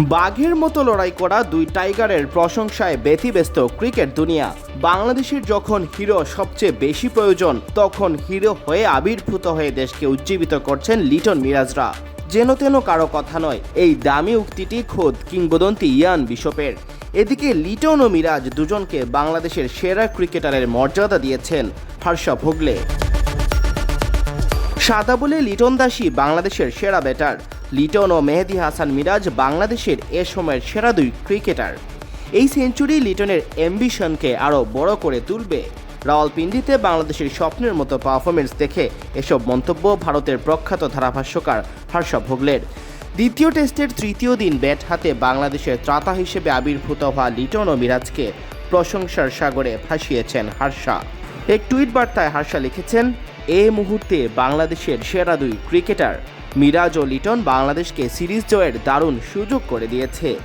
বাঘের মতো লড়াই করা দুই টাইগারের প্রশংসায় ব্যতিব্যস্ত ক্রিকেট দুনিয়া। বাংলাদেশের যখন হিরো সবচেয়ে বেশি প্রয়োজন, তখন হিরো হয়ে আবির্ভূত হয়ে দেশকে উজ্জীবিত করছেন লিটন মিরাজরা। যেন তেন কারও কথা নয়, এই দামি উক্তিটি খোদ কিংবদন্তি ইয়ান বিশপের। এদিকে লিটন ও মিরাজ দুজনকে বাংলাদেশের সেরা ক্রিকেটারের মর্যাদা দিয়েছেন হর্ষা ভোগলে। সাদা বলে লিটন দাসী বাংলাদেশের সেরা ব্যাটার। লিটন ও মেহেদি হাসান মিরাজ বাংলাদেশের এ সময়ের সেরা দুই ক্রিকেটার। এই সেঞ্চুরি লিটনের অ্যাম্বিশনকে আরও বড় করে তুলবে। রাওয়ালপিন্ডিতে বাংলাদেশের স্বপ্নের মতো পারফরমেন্স দেখে এসব মন্তব্য ভারতের প্রখ্যাত ধারাভাষ্যকার হর্ষ ভোগলের। দ্বিতীয় টেস্টের তৃতীয় দিন ব্যাট হাতে বাংলাদেশের ত্রাতা হিসেবে আবির্ভূত হওয়া লিটন ও মিরাজকে প্রশংসার সাগরে ভাসিয়েছেন হার্ষা। এক টুইট বার্তায় হার্ষা লিখেছেন এ মুহূর্তে বাংলাদেশের সেরা দুই ক্রিকেটার মিরাজ ও লিটন বাংলাদেশকে সিরিজ জয়ের দারুণ সুযোগ করে দিয়েছে।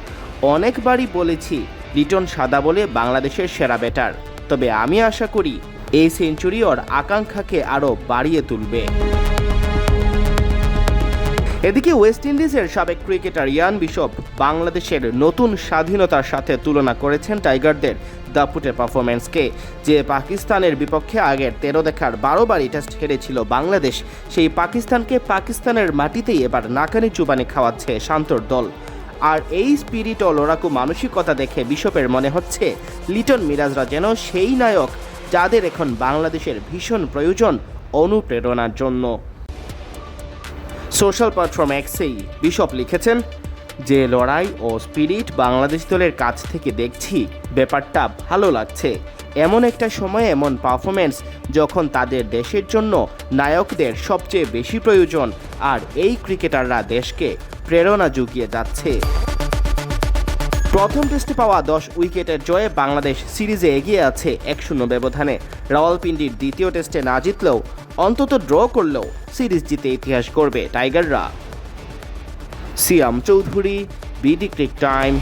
অনেকবারই বলেছি, লিটন সাদা বলে বাংলাদেশের সেরা ব্যাটার। তবে আমি আশা করি, এই সেঞ্চুরি ওর আকাঙ্ক্ষাকে আরও বাড়িয়ে তুলবে। এদিকে ওয়েস্ট ইন্ডিজের সাবেক ক্রিকেটার ইয়ান বিশপ বাংলাদেশের নতুন স্বাধীনতার সাথে তুলনা করেছেন টাইগারদের দাপুটের পারফরমেন্সকে যে পাকিস্তানের বিপক্ষে আগের তেরো দেখার বারো বারই টেস্ট হেরেছিল বাংলাদেশ, সেই পাকিস্তানকে পাকিস্তানের মাটিতেই এবার নাকানি চুবানি খাওয়াচ্ছে শান্তর দল। আর এই স্পিরিট ও লড়াকু মানসিকতা দেখে বিশপের মনে হচ্ছে, লিটন মিরাজরা যেন সেই নায়ক যাদের এখন বাংলাদেশের ভীষণ প্রয়োজন, অনুপ্রেরণার জন্য। সোশ্যাল প্ল্যাটফর্ম এক্সেই বিশপ লিখেছেন, যে লড়াই ও স্পিরিট বাংলাদেশ দলের কাছ থেকে দেখছি, ব্যাপারটা ভালো লাগছে। এমন একটা সময়ে এমন পারফরমেন্স যখন তাদের দেশের জন্য নায়কদের সবচেয়ে বেশি প্রয়োজন, আর এই ক্রিকেটাররা দেশকে প্রেরণা জুগিয়ে যাচ্ছে। প্রথম টেস্টে পাওয়া দশ উইকেটের জয়ে বাংলাদেশ সিরিজে এগিয়ে আছে এক শূন্য ব্যবধানে। রাওয়ালপিন্ডির দ্বিতীয় টেস্টে না জিতলেও অন্তত ড্র করলেও সিরিজ জিতে ইতিহাস করবে টাইগাররা। Siam Chowdhury, BD cric time.